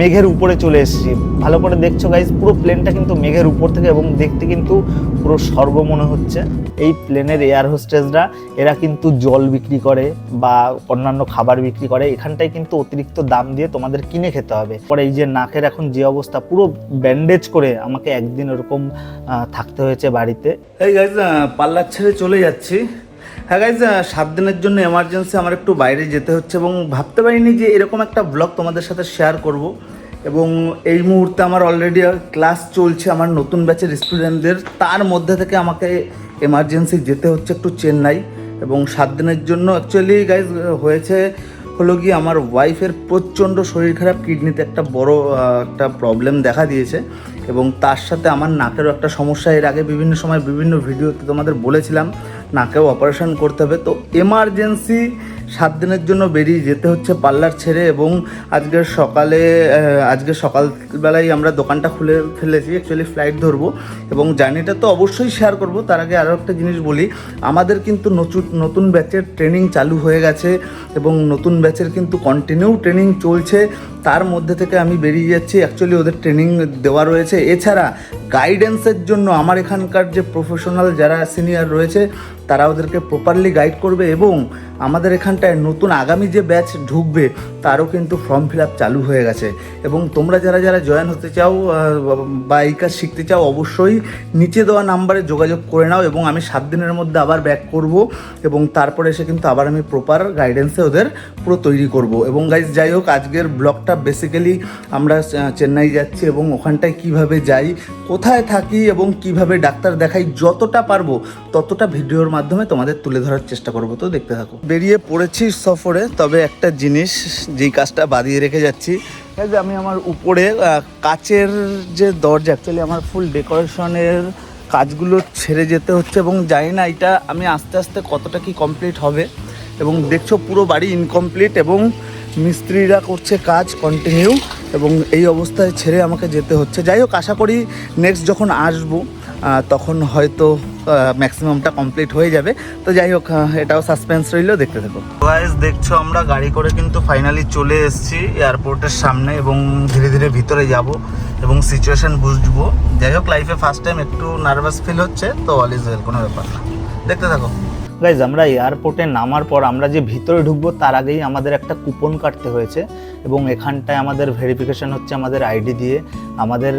মেঘের উপরে চলে এসেছি। ভালো করে দেখছ গাইজ পুরো প্লেনটা কিন্তু মেঘের উপর থেকে এবং দেখতে কিন্তু পুরো স্বর্গ মনে হচ্ছে। এই প্লেনের এয়ার হোস্টেসরা এরা কিন্তু জল বিক্রি করে বা অন্যান্য খাবার বিক্রি করে। এখানটায় কিন্তু অতিরিক্ত দাম দিয়ে তোমাদের কিনে খেতে হবে। পরে এই যে নাকের এখন যে অবস্থা, পুরো ব্যান্ডেজ করে আমাকে একদিন ওরকম থাকতে হয়েছে বাড়িতে। এই গাইজ পাল্লার ছেড়ে চলে যাচ্ছি। হ্যাঁ গাইজ সাত দিনের জন্য এমার্জেন্সি আমার একটু বাইরে যেতে হচ্ছে এবং ভাবতে পারিনি যে এরকম একটা ব্লগ তোমাদের সাথে শেয়ার করব এবং এই মুহূর্তে আমার অলরেডি ক্লাস চলছে আমার নতুন ব্যাচের স্টুডেন্টদের তার মধ্যে থেকে আমাকে এমার্জেন্সি যেতে হচ্ছে একটু চেন্নাই এবং সাত দিনের জন্য অ্যাকচুয়ালি গাইজ হয়েছে হলো গিয়ে আমার ওয়াইফের প্রচণ্ড শরীর খারাপ কিডনিতে একটা বড় একটা প্রবলেম দেখা দিয়েছে এবং তার সাথে আমার নাকেরও একটা সমস্যা। এর আগে বিভিন্ন সময় বিভিন্ন ভিডিওতে তোমাদের বলেছিলাম নাকেও অপারেশন করতে হবে। তো এমার্জেন্সি সাত দিনের জন্য বেরিয়ে যেতে হচ্ছে পার্লার ছেড়ে এবং আজকের সকালে আজকে সকালবেলায় আমরা দোকানটা খুলে ফেলেছি। অ্যাকচুয়ালি ফ্লাইট ধরবো এবং জার্নিটা তো অবশ্যই শেয়ার করব। তার আগে আরও একটা জিনিস বলি, আমাদের কিন্তু নতুন ব্যাচের ট্রেনিং চালু হয়ে গেছে এবং নতুন ব্যাচের কিন্তু কন্টিনিউ ট্রেনিং চলছে। তার মধ্যে থেকে আমি বেরিয়ে যাচ্ছি। অ্যাকচুয়ালি ওদের ট্রেনিং দেওয়া রয়েছে। এছাড়া গাইডেন্সের জন্য আমার এখানকার যে প্রফেশনাল যারা সিনিয়র রয়েছে, তারা ওদেরকে প্রপারলি গাইড করবে এবং আমাদের এখানটায় নতুন আগামী যে ব্যাচ ঢুকবে, তারও কিন্তু ফর্ম ফিল আপ চালু হয়ে গেছে। এবং তোমরা যারা যারা জয়েন হতে চাও বা এই কাজ শিখতে চাও, অবশ্যই নিচে দেওয়া নাম্বারে যোগাযোগ করে নাও এবং আমি সাত দিনের মধ্যে আবার ব্যাক করব এবং তারপরে এসে কিন্তু আবার আমি প্রপার গাইডেন্সে ওদের পুরো তৈরি করব। এবং গাইজ যাই হোক, আজকের ব্লগটা বেসিক্যালি আমরা চেন্নাই যাচ্ছি এবং ওখানটায় কীভাবে যাই, কোথায় থাকি এবং কীভাবে ডাক্তার দেখাই, যতটা পারব ততটা ভিডিওর মাধ্যমে তোমাদের তুলে ধরার চেষ্টা করব। তো দেখতে থাকো। বেরিয়ে পড়েছি সফরে, তবে একটা জিনিস যেই কাজটা বাদিয়ে রেখে যাচ্ছি যে আমি আমার উপরে কাচের যে দরজা অ্যাকচুয়ালি আমার ফুল ডেকোরেশনের কাজগুলো ছেড়ে যেতে হচ্ছে এবং জানি না এটা আমি আস্তে আস্তে কতটা কি কমপ্লিট হবে এবং দেখছ পুরো বাড়ি ইনকমপ্লিট এবং মিস্ত্রিরা করছে কাজ কন্টিনিউ এবং এই অবস্থায় ছেড়ে আমাকে যেতে হচ্ছে। যাই হোক, আশা করি নেক্সট যখন আসব তখন হয়তো ম্যাক্সিমামটা কমপ্লিট হয়ে যাবে। তো যাই হোক এটাও সাসপেন্স রইলেও দেখতে থাকো। গাইস দেখছ, আমরা গাড়ি করে কিন্তু ফাইনালি চলে এসেছি এয়ারপোর্টের সামনে এবং ধীরে ধীরে ভিতরে যাব এবং সিচুয়েশন বুঝব। যাই হোক লাইফে ফার্স্ট টাইম একটু নার্ভাস ফিল হচ্ছে, তো অল ইজ ওয়েল কোনো ব্যাপার না। দেখতে থাকো। গাইজ আমরা এয়ারপোর্টে নামার পর আমরা যে ভিতরে ঢুকবো, তার আগেই আমাদের একটা কুপন কাটতে হয়েছে এবং এখানটায় আমাদের ভেরিফিকেশন হচ্ছে আমাদের আইডি দিয়ে। আমাদের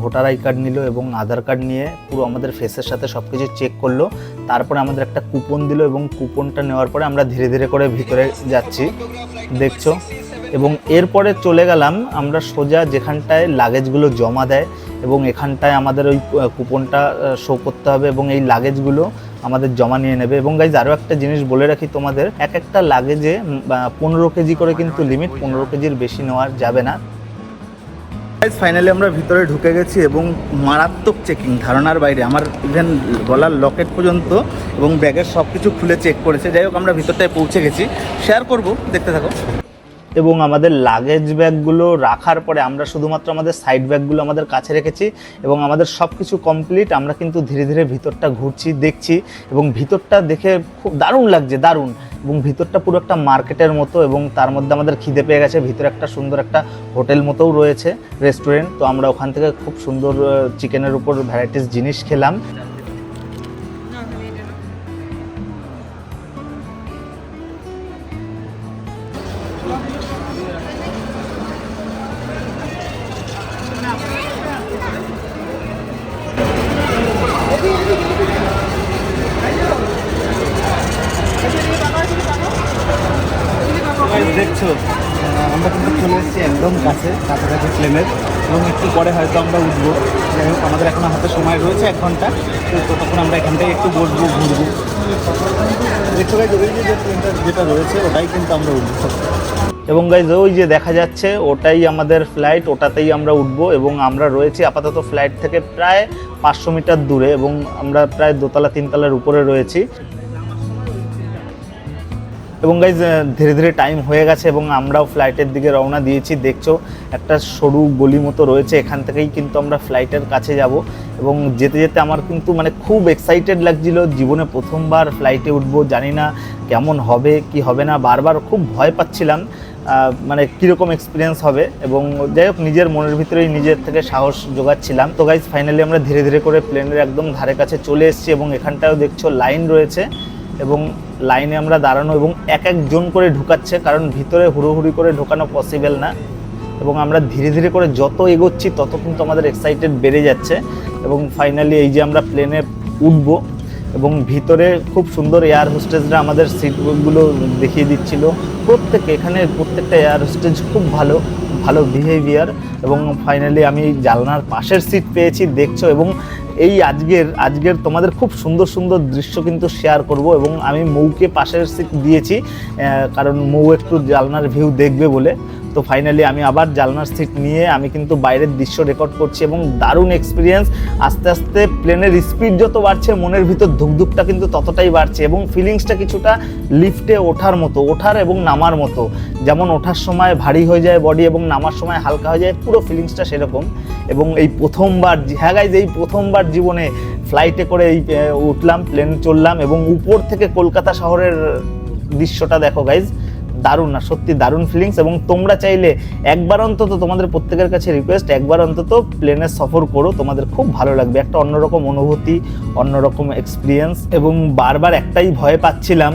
ভোটার আই কার্ড নিল এবং আধার কার্ড নিয়ে পুরো আমাদের ফেসের সাথে সব কিছু চেক করল। তারপরে আমাদের একটা কুপন দিল এবং কুপনটা নেওয়ার পরে আমরা ধীরে ধীরে করে ভিতরে যাচ্ছি। দেখছ? এবং এরপরে চলে গেলাম, আমরা সোজা যেখানটায় লাগেজগুলো জমা দেয় এবং এখানটায় আমাদের ওই কুপনটা শো করতে হবে এবং এই লাগেজগুলো আমাদের জমা নিয়ে নেবে। এবং গাইজ আরও একটা জিনিস বলে রাখি তোমাদের, এক একটা লাগেজে পনেরো কেজি করে কিন্তু লিমিট পনেরো কেজির বেশি নেওয়া যাবে না। গাইজ ফাইনালি আমরা ভিতরে ঢুকে গেছি এবং মারাত্মক চেকিং ধারণার বাইরে। আমার ইভেন গলার লকেট পর্যন্ত এবং ব্যাগের সব কিছু খুলে চেক করেছে। যাই হোক, আমরা ভিতরটায় পৌঁছে গেছি। শেয়ার করব, দেখতে থাকো। এবং আমাদের লাগেজ ব্যাগগুলো রাখার পরে আমরা শুধুমাত্র আমাদের সাইড ব্যাগগুলো আমাদের কাছে রেখেছি এবং আমাদের সব কিছু কমপ্লিট আমরা কিন্তু ধীরে ধীরে ভিতরটা ঘুরছি, দেখছি এবং ভিতরটা দেখে খুব দারুণ লাগছে, দারুণ এবং ভিতরটা পুরো একটা মার্কেটের মতো এবং তার মধ্যে আমাদের খিদে পেয়ে গেছে, ভিতরে একটা সুন্দর একটা হোটেল মতোও রয়েছে রেস্টুরেন্ট তো আমরা ওখান থেকে খুব সুন্দর চিকেনের উপর ভ্যারাইটিস জিনিস খেলাম। দেখছ আমরা কিন্তু চলে এসেছি একদম কাছে কাছাকাছি প্লেনের এবং একটু পরে হয়তো আমরা উঠবো। যাই হোক, আমাদের এখন হাতে সময় রয়েছে এক ঘণ্টা। তো তখন আমরা এখান থেকে একটু বসবো, ঘুরবো। যেটা রয়েছে, ওটাই কিন্তু আমরা উঠবো। এবং গাইজ ওই যে দেখা যাচ্ছে, ওটাই আমাদের ফ্লাইট ওটাতেই আমরা উঠবো। এবং আমরা রয়েছি আপাতত ফ্লাইট থেকে প্রায় পাঁচশো মিটার দূরে এবং আমরা প্রায় দোতলা, তিনতলার উপরে রয়েছি। এবং গাইজ ধীরে ধীরে টাইম হয়ে গেছে এবং আমরাও ফ্লাইটের দিকে রওনা দিয়েছি। দেখছ, একটা সরু গলি মতো রয়েছে, এখান থেকেই কিন্তু আমরা ফ্লাইটের কাছে যাব। এবং যেতে যেতে আমার কিন্তু মানে খুব এক্সাইটেড লাগছিল, জীবনে প্রথমবার ফ্লাইটে উঠবো, জানি না কেমন হবে, কি হবে না, বারবার খুব ভয় পাচ্ছিলাম মানে কীরকম এক্সপিরিয়েন্স হবে। এবং যাই হোক, নিজের মনের ভিতরেই নিজের থেকে সাহস জোগাচ্ছিলাম তো গাইজ ফাইনালি আমরা ধীরে ধীরে করে প্লেনের একদম ধারে কাছে চলে এসেছি এবং এখানটাও দেখছ লাইন রয়েছে। এবং লাইনে আমরা দাঁড়ানো এবং এক একজন করে ঢুকাচ্ছে, কারণ ভিতরে হুড়োহুড়ি করে ঢোকানো পসিবল না। এবং আমরা ধীরে ধীরে করে যত এগোচ্ছি, তত কিন্তু আমাদের এক্সাইটেড বেড়ে যাচ্ছে। এবং ফাইনালি এই যে আমরা প্লেনে উঠব, এবং ভিতরে খুব সুন্দর এয়ার হোস্টেজরা আমাদের সিটগুলো দেখিয়ে দিচ্ছিল। প্রত্যেকে এখানে প্রত্যেকটা এয়ার হোস্টেজ খুব ভালো ভালো বিহেভিয়ার এবং ফাইনালি আমি জানলার পাশের সিট পেয়েছি, দেখছ? এবং এই আজকের আজকের তোমাদের খুব সুন্দর সুন্দর দৃশ্য কিন্তু শেয়ার করব এবং আমি মৌকে পাশের সিট দিয়েছি কারণ মৌ একটু জালনার ভিউ দেখবে বলে। তো ফাইনালি আমি আবার জানলার সিট নিয়ে আমি কিন্তু বাইরের দৃশ্য রেকর্ড করছি এবং দারুণ এক্সপিরিয়েন্স আস্তে আস্তে প্লেনের স্পিড যত বাড়ছে, মনের ভিতর ধুকধুকটা কিন্তু ততটাই বাড়ছে এবং ফিলিংসটা কিছুটা লিফটে ওঠার মতো, ওঠার এবং নামার মতো। যেমন ওঠার সময় ভারী হয়ে যায় বডি এবং নামার সময় হালকা হয়ে যায়, পুরো ফিলিংসটা সেরকম। এবং এই প্রথমবার হ্যাঁ গাইজ এই প্রথমবার জীবনে ফ্লাইটে করে এই উঠলাম প্লেন চললাম এবং উপর থেকে কলকাতা শহরের দৃশ্যটা দেখো গাইজ দারুণ না সত্যি দারুণ ফিলিংস এবং তোমরা চাইলে একবার অন্তত তোমাদের প্রত্যেকের কাছে রিকোয়েস্ট একবার অন্তত প্লেনে সফর করো, তোমাদের খুব ভালো লাগবে। একটা অন্যরকম অনুভূতি, অন্যরকম এক্সপিরিয়েন্স এবং বারবার একটাই ভয় পাচ্ছিলাম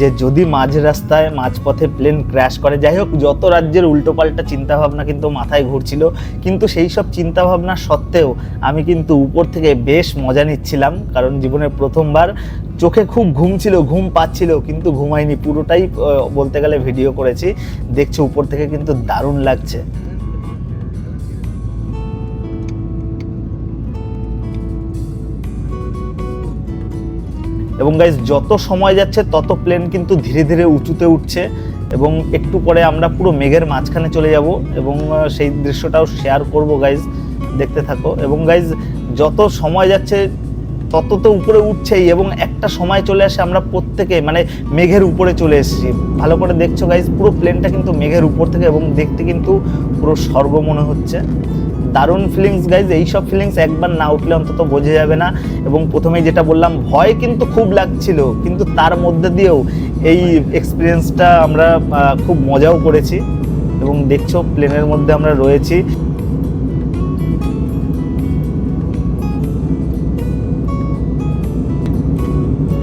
যে যদি মাঝ রাস্তায়, মাঝপথে প্লেন ক্র্যাশ করে, যাই হোক, যত রাজ্যের উল্টোপাল্টা চিন্তাভাবনা কিন্তু মাথায় ঘুরছিল, কিন্তু সেই সব চিন্তাভাবনা সত্ত্বেও আমি কিন্তু উপর থেকে বেশ মজা নিচ্ছিলাম, কারণ জীবনের প্রথমবার চোখে খুব ঘুম ছিল, ঘুম পাচ্ছিল, কিন্তু ঘুমাইনি পুরোটাই বলতে গেলে ভিডিও করেছি। দেখছ উপর থেকে কিন্তু দারুণ লাগছে। এবং গাইজ যত সময় যাচ্ছে, তত প্লেন কিন্তু ধীরে ধীরে উঁচুতে উঠছে এবং একটু পরে আমরা পুরো মেঘের মাঝখানে চলে যাব এবং সেই দৃশ্যটাও শেয়ার করব গাইজ দেখতে থাকো। এবং গাইজ যত সময় যাচ্ছে তত তো উপরে উঠছেই এবং একটা সময় চলে আসে আমরা প্রত্যেকে মানে মেঘের উপরে চলে এসেছি। ভালো করে দেখছ গাইজ পুরো প্লেনটা কিন্তু মেঘের উপর থেকে এবং দেখতে কিন্তু পুরো স্বর্গ মনে হচ্ছে। দারুণ ফিলিংস গাইজ এইসব ফিলিংস একবার না উঠলে অন্তত বোঝা যাবে না। এবং প্রথমেই যেটা বললাম, ভয় কিন্তু খুব লাগছিল, কিন্তু তার মধ্যে দিয়েও এই এক্সপিরিয়েন্সটা আমরা খুব মজাও করেছি। এবং দেখছ প্লেনের মধ্যে আমরা রয়েছি।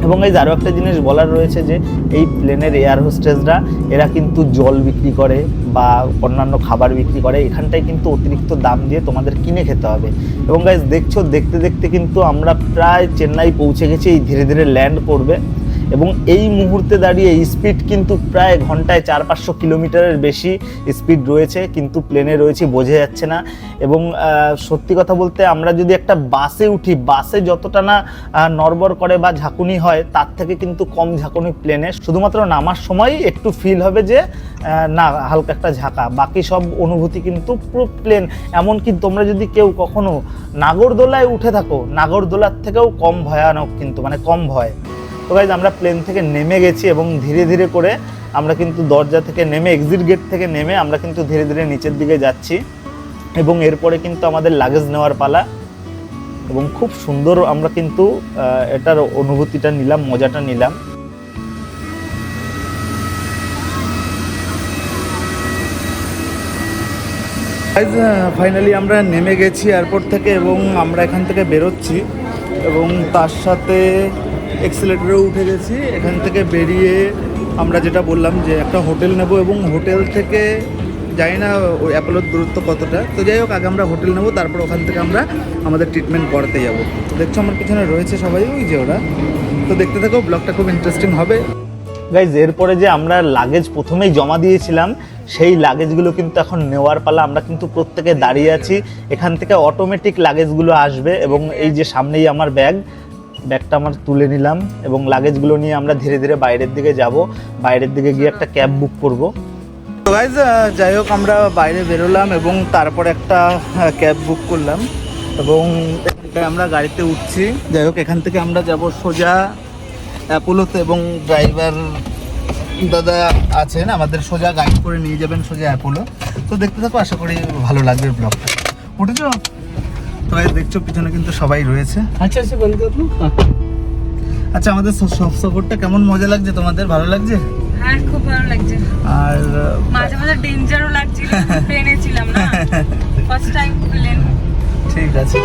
এবং এই আরও একটা জিনিস বলার রয়েছে যে এই প্লেনের এয়ার হোস্টেসরা এরা কিন্তু জল বিক্রি করে বা অন্যান্য খাবার বিক্রি করে, এখানটায় কিন্তু অতিরিক্ত দাম দিয়ে তোমাদের কিনে খেতে হবে। এবং গাইজ দেখছ, দেখতে দেখতে কিন্তু আমরা প্রায় চেন্নাই পৌঁছে গেছি, এই ধীরে ধীরে ল্যান্ড করবে। এবং এই মুহূর্তে দাঁড়িয়ে স্পিড কিন্তু প্রায় ঘন্টায় চার পাঁচশো কিলোমিটারের বেশি স্পিড রয়েছে, কিন্তু প্লেনে রয়েছে, বোঝা যাচ্ছে না। এবং সত্যি কথা বলতে আমরা যদি একটা বাসে উঠি, বাসে যতটা না নড়বড় করে বা ঝাঁকুনি হয়, তার থেকে কিন্তু কম ঝাঁকুনি প্লেনে শুধুমাত্র নামার সময় একটু ফিল হবে যে না, হালকা একটা ঝাঁকা। বাকি সব অনুভূতি কিন্তু পুরো প্লেন এমনকি তোমরা যদি কেউ কখনো নাগরদোলায় উঠে থাকো, নাগরদোলার থেকেও কম ভয়ানক কিন্তু মানে কম ভয়। তো গাইজ আমরা প্লেন থেকে নেমে গেছি এবং ধীরে ধীরে করে আমরা কিন্তু দরজা থেকে নেমে এক্সিট গেট থেকে নেমে আমরা কিন্তু ধীরে ধীরে নিচের দিকে যাচ্ছি এবং এরপরে কিন্তু আমাদের লাগেজ নেওয়ার পালা এবং খুব সুন্দর আমরা কিন্তু এটার অনুভূতিটা নিলাম, মজাটা নিলাম। ফাইনালি আমরা নেমে গেছি এয়ারপোর্ট থেকে এবং আমরা এখান থেকে বেরোচ্ছি এবং তার সাথে এক্সিলেটারেও উঠে গেছি। এখান থেকে বেরিয়ে আমরা যেটা বললাম যে একটা হোটেল নেব এবং হোটেল থেকে জানি না ওই অ্যাপোলোর দূরত্ব কতটা। তো যাই হোক, আগে আমরা হোটেল নেব, তারপর ওখান থেকে আমরা আমাদের ট্রিটমেন্ট করাতে যাব। দেখছ আমার পিছনে রয়েছে সবাই, ওই যে ওরা। তো দেখতে থাকো, ব্লগটা খুব ইন্টারেস্টিং হবে। গাইজ এরপরে যে আমরা লাগেজ প্রথমেই জমা দিয়েছিলাম, সেই লাগেজগুলো কিন্তু এখন নেওয়ার পালা। আমরা কিন্তু প্রত্যেকে দাঁড়িয়ে আছি। এখান থেকে অটোমেটিক লাগেজগুলো আসবে এবং এই যে সামনেই আমার ব্যাগ ব্যাগটা আমার তুলে নিলাম এবং লাগেজগুলো নিয়ে আমরা ধীরে ধীরে বাইরের দিকে যাব। বাইরের দিকে গিয়ে একটা ক্যাব বুক করব। যাই হোক, আমরা বাইরে বেরোলাম এবং তারপর একটা ক্যাব বুক করলাম এবং আমরা গাড়িতে উঠছি। যাই হোক, এখান থেকে আমরা যাব সোজা অ্যাপোলোতে এবং ড্রাইভার দাদা আছেন, আমাদের সোজা গাইড করে নিয়ে যাবেন সোজা অ্যাপোলো। তো দেখতে থাকো, আশা করি ভালো লাগবে ব্লগটা উঠেছো? তো দেখছ পিছনে কিন্তু সবাই রয়েছে। আচ্ছা আচ্ছা বন্ধু আচ্ছা আমাদের সব সফরটা কেমন মজা লাগছে? তোমাদের ভালো লাগছে? হ্যাঁ খুব ভালো লাগছে। আর মাঝে মাঝে ডেঞ্জারও লাগছে প্লেনে ছিলাম না। ফার্স্ট টাইম প্লেন ঠিক আছে।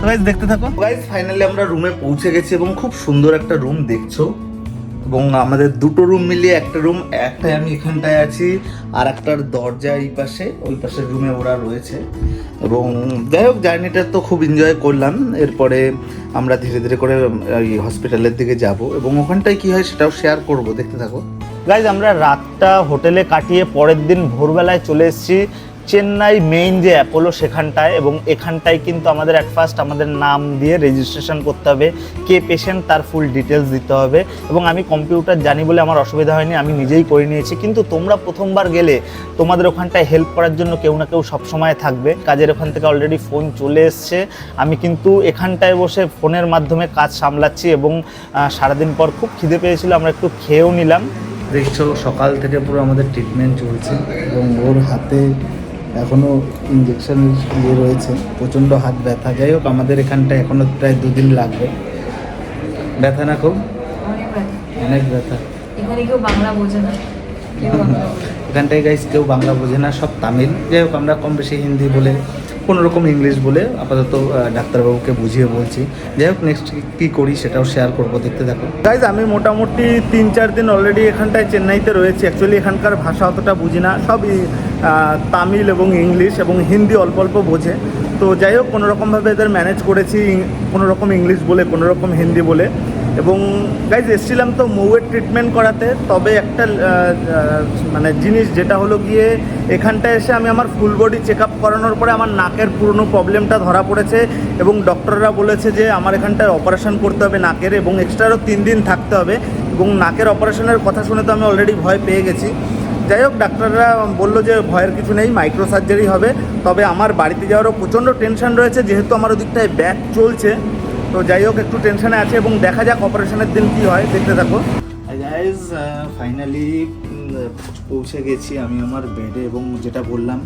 তো গাইজ দেখতে থাকো। গাইজ ফাইনালি আমরা রুমে পৌঁছে গেছি এবং খুব সুন্দর একটা রুম দেখছ। এবং আমাদের দুটো রুম মিলিয়ে একটা রুম একটাই আমি এখানটায় আছি আর একটার দরজা এই পাশে, ওই পাশের রুমে ওরা রয়েছে। এবং যাই হোক জার্নিটা তো খুব এনজয় করলাম। এরপরে আমরা ধীরে ধীরে করে, এই হসপিটালের দিকে যাব এবং ওখানটায় কি হয় সেটাও শেয়ার করব, দেখতে থাকো। গাইজ আমরা রাতটা হোটেলে কাটিয়ে পরের দিন ভোরবেলায় চলে এসেছি। চেন্নাই মেইন যে অ্যাপোলো সেখানটায় এবং এখানটায় কিন্তু আমাদের অ্যাট ফার্স্ট আমাদের নাম দিয়ে রেজিস্ট্রেশন করতে হবে, কে পেশেন্ট তার ফুল ডিটেলস দিতে হবে এবং আমি কম্পিউটার জানি বলে আমার অসুবিধা হয়নি, আমি নিজেই করে নিয়েছি। কিন্তু তোমরা প্রথমবার গেলে তোমাদের ওখানটায় হেল্প করার জন্য কেউ না কেউ সবসময় থাকবে। কাজের ওখান থেকে অলরেডি ফোন চলে এসছে। আমি কিন্তু এখানটায় বসে ফোনের মাধ্যমে কাজ সামলাচ্ছি এবং সারাদিন পর খুব খিদে পেয়েছিল, আমরা একটু খেয়েও নিলাম। দেখছ, সকাল থেকে পুরো আমাদের ট্রিটমেন্ট চলছে এবং ওর হাতে এখনও ইঞ্জেকশন ইয়ে রয়েছে প্রচণ্ড হাত ব্যথা। যাই হোক আমাদের এখানটা এখনও প্রায় দুদিন লাগবে। ব্যথা না খুব? অনেক ব্যথা। এখানে কেউ বাংলা বোঝে না। কেউ বাংলা বোঝে না। এখানটায় গাইস কেউ বাংলা বোঝে না সব তামিল। যাই হোক আমরা কম বেশি হিন্দি বলে রকম ইংলিশ বলে আপাতত ডাক্তারবাবুকে বুঝিয়ে বলছি। যাই হোক নেক্সট কী করি সেটাও শেয়ার করব, দেখতে থাকো গাইজ আমি মোটামুটি তিন চার দিন অলরেডি এখানটায় চেন্নাইতে রয়েছি। অ্যাকচুয়ালি এখানকার ভাষা অতটা বুঝি না। সবই তামিল এবং ইংলিশ এবং হিন্দি অল্প অল্প বোঝে। তো যাই হোক কোনো রকমভাবে এদের ম্যানেজ করেছি, কোনোরকম ইংলিশ বলে, কোনোরকম হিন্দি বলে। এবং গাইজ এসেছিলাম তো মৌয়ের ট্রিটমেন্ট করাতে, তবে একটা মানে জিনিস যেটা হলো গিয়ে, এখানটায় এসে আমি আমার ফুল বডি চেক আপ করানোর পরে আমার নাকের পুরনো প্রবলেমটা ধরা পড়েছে এবং ডক্টররা বলেছে যে আমার এখানটায় অপারেশন করতে হবে নাকের এবং এক্সট্রারও তিন দিন থাকতে হবে এবং নাকের অপারেশনের কথা শুনে তো আমি অলরেডি ভয় পেয়ে গেছি। যাই হোক ডাক্তাররা বলল যে ভয়ের কিছু নেই মাইক্রো সার্জারি হবে, তবে আমার বাড়িতে যাওয়ারও প্রচণ্ড টেনশন রয়েছে, যেহেতু আমার ওদিকটায় ব্যাক চলছে। তো যাই হোক, একটু টেনশনে আছে এবং দেখা যাক অপারেশনের দিন কি হয়। দেখতে থাকো। গাইজ ফাইনালি পৌঁছে গেছি আমি আমার বেডে এবং যেটা বললাম,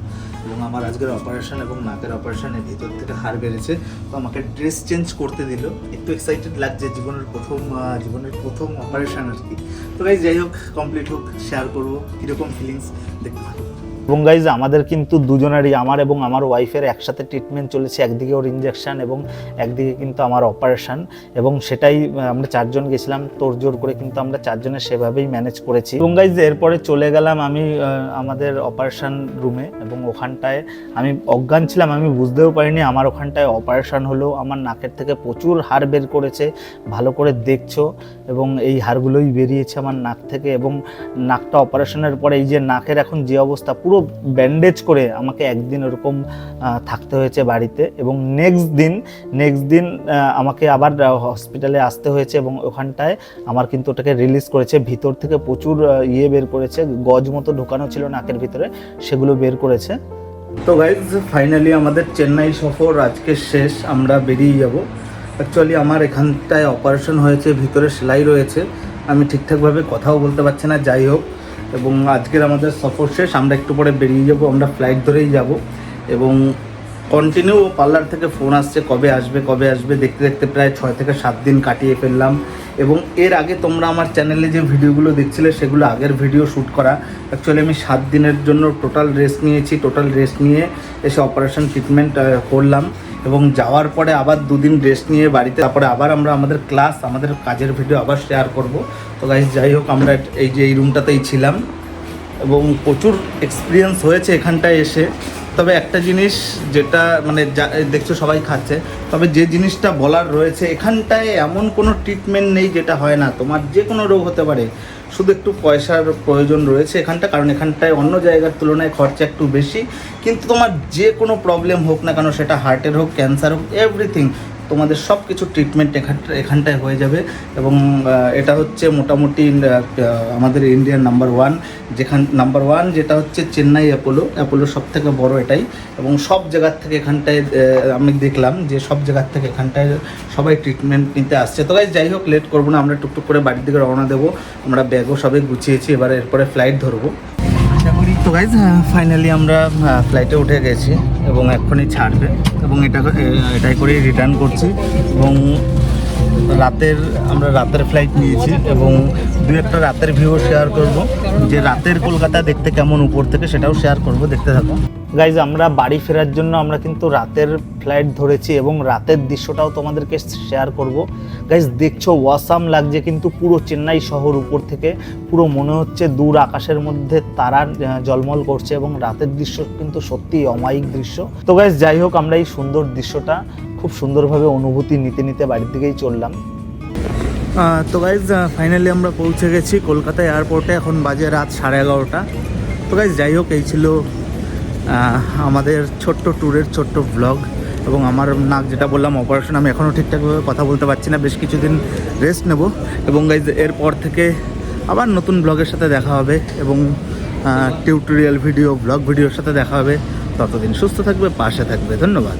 এবং আমার আজকের অপারেশন এবং নাকের অপারেশনের ভিতর থেকে হার বেড়েছে। তো আমাকে ড্রেস চেঞ্জ করতে দিল। একটু এক্সাইটেড লাগছে, জীবনের প্রথম জীবনের প্রথম অপারেশন আর কি। তো গাইজ যাই হোক কমপ্লিট হোক শেয়ার করব। কীরকম ফিলিংস দেখতে থাকো। এবং গাইজ আমাদের কিন্তু দুজনেরই, আমার এবং আমার ওয়াইফের একসাথে ট্রিটমেন্ট চলেছে, একদিকে ওর ইঞ্জেকশন এবং একদিকে কিন্তু আমার অপারেশন এবং সেটাই আমরা চারজন গেছিলাম, তোর জোর করে কিন্তু আমরা চারজনে সেভাবেই ম্যানেজ করেছি। এবং গাইজ এরপরে চলে গেলাম আমি আমাদের অপারেশন রুমে এবং ওখানটায় আমি অজ্ঞান ছিলাম, আমি বুঝতেও পারিনি, আমার ওখানটায় অপারেশান হলো, আমার নাকের থেকে প্রচুর হাড় বের করেছে, ভালো করে দেখছ এবং এই হাড়গুলোই বেরিয়েছে আমার নাক থেকে এবং নাকটা অপারেশনের পরে এই যে নাকের এখন যে অবস্থা, পুরো ব্যান্ডেজ করে আমাকে একদিন ওরকম থাকতে হয়েছে বাড়িতে এবং নেক্সট দিন নেক্সট দিন আমাকে আবার হসপিটালে আসতে হয়েছে এবং ওখানটায় আমার কিন্তু ওটাকে রিলিজ করেছে। ভিতর থেকে প্রচুর ইয়ে বের করেছে, গজ মতো ঢোকানো ছিল নাকের ভিতরে, সেগুলো বের করেছে। তো গাইজ ফাইনালি আমাদের চেন্নাই সফর আজকে শেষ, আমরা বেরিয়ে যাব। অ্যাকচুয়ালি আমার এখানটায় অপারেশন হয়েছে, ভিতরে সেলাই রয়েছে। আমি ঠিকঠাকভাবে কথাও বলতে পারছি না, যাই হোক। এবং আজকের আমাদের সফর শেষ। আমরা একটু পরে বেরিয়ে যাব, আমরা ফ্লাইট ধরেই যাব। এবং কন্টিনিউ পার্লার থেকে ফোন আসছে, কবে আসবে কবে আসবে, দেখতে দেখতে প্রায় ছয় থেকে সাত দিন কাটিয়ে ফেললাম। এবং এর আগে তোমরা আমার চ্যানেলে যে ভিডিওগুলো দেখছিলে, সেগুলো আগের ভিডিও শ্যুট করা। অ্যাকচুয়ালি আমি সাত দিনের জন্য টোটাল রেস্ট নিয়েছি টোটাল রেস্ট নিয়ে এসে অপারেশন ট্রিটমেন্ট করলাম। এবং যাওয়ার পরে আবার দুদিন রেস্ট নিয়ে বাড়িতে, তারপরে আবার আমরা আমাদের ক্লাস আমাদের কাজের ভিডিও আবার শেয়ার করব। তো গাইজ যাই হোক, আমরা এই যে এই রুমটাতেই ছিলাম এবং প্রচুর এক্সপিরিয়েন্স হয়েছে এখানটায় এসে। তবে একটা জিনিস যেটা মানে দেখছ সবাই খাচ্ছে, তবে যে জিনিসটা বলার রয়েছে, এখানটায় এমন কোনো ট্রিটমেন্ট নেই যেটা হয় না। তোমার যে কোনো রোগ হতে পারে। শুধু একটু পয়সার প্রয়োজন রয়েছে এখানটা, কারণ এখানটায় অন্য জায়গার তুলনায় খরচা একটু বেশি। কিন্তু তোমার যে কোনো প্রবলেম হোক না কেন, সেটা হার্টের হোক ক্যান্সার হোক এভরিথিং তোমাদের সব কিছু ট্রিটমেন্ট এখান এখানটায় হয়ে যাবে এবং এটা হচ্ছে মোটামুটি আমাদের ইন্ডিয়ান নাম্বার ওয়ান যেখান নাম্বার ওয়ান যেটা হচ্ছে চেন্নাই অ্যাপোলো অ্যাপোলো সব থেকে বড় এটাই এবং সব জায়গার থেকে এখানটায় আমি দেখলাম যে সব জায়গার থেকে এখানটায় সবাই ট্রিটমেন্ট নিতে আসছে। তো যাই হোক লেট করব না, আমরা টুকটুক করে বাড়ির দিকে রওনা দেবো। আমরা ব্যাগও সবাই গুছিয়েছি, এবার এরপরে ফ্লাইট ধরবো। তো গাইজ ফাইনালি আমরা ফ্লাইটে উঠে গেছি এবং এক্ষুনি ছাড়বে এবং এটা এটাই করেই রিটার্ন করছি এবং রাতের, আমরা রাতের ফ্লাইট নিয়েছি এবং দুই একটা রাতের ভিউ শেয়ার করব। যে রাতের কলকাতা দেখতে কেমন উপর থেকে সেটাও শেয়ার করব, দেখতে থাকো। গাইজ আমরা বাড়ি ফেরার জন্য আমরা কিন্তু রাতের ফ্লাইট ধরেছি এবং রাতের দৃশ্যটাও তোমাদেরকে শেয়ার করব। গাইজ দেখছ ওয়াসাম লাগছে কিন্তু পুরো চেন্নাই শহর উপর থেকে। পুরো মনে হচ্ছে দূর আকাশের মধ্যে তারা জলমল করছে এবং রাতের দৃশ্য কিন্তু সত্যিই অমায়িক দৃশ্য। তো গাইজ যাই হোক, আমরা এই সুন্দর দৃশ্যটা খুব সুন্দরভাবে অনুভূতি নিতে নিতে বাড়ির দিকেই চললাম। তো গাইজ ফাইনালি আমরা পৌঁছে গেছি কলকাতা এয়ারপোর্টে এখন বাজে রাত সাড়ে এগারোটা। তো গাইজ যাই হোক, এই ছিল আমাদের ছোট্ট ট্যুরের ছোট্ট ব্লগ এবং আমার নাক যেটা বললাম অপারেশন আমি এখনও ঠিকঠাকভাবে কথা বলতে পারছি না, বেশ কিছুদিন রেস্ট নেব। এবং গাইজ এরপর থেকে আবার নতুন ব্লগের সাথে দেখা হবে এবং টিউটোরিয়াল ভিডিও ব্লগ ভিডিওর সাথে দেখা হবে। ততদিন সুস্থ থাকবে, পাশে থাকবে। ধন্যবাদ।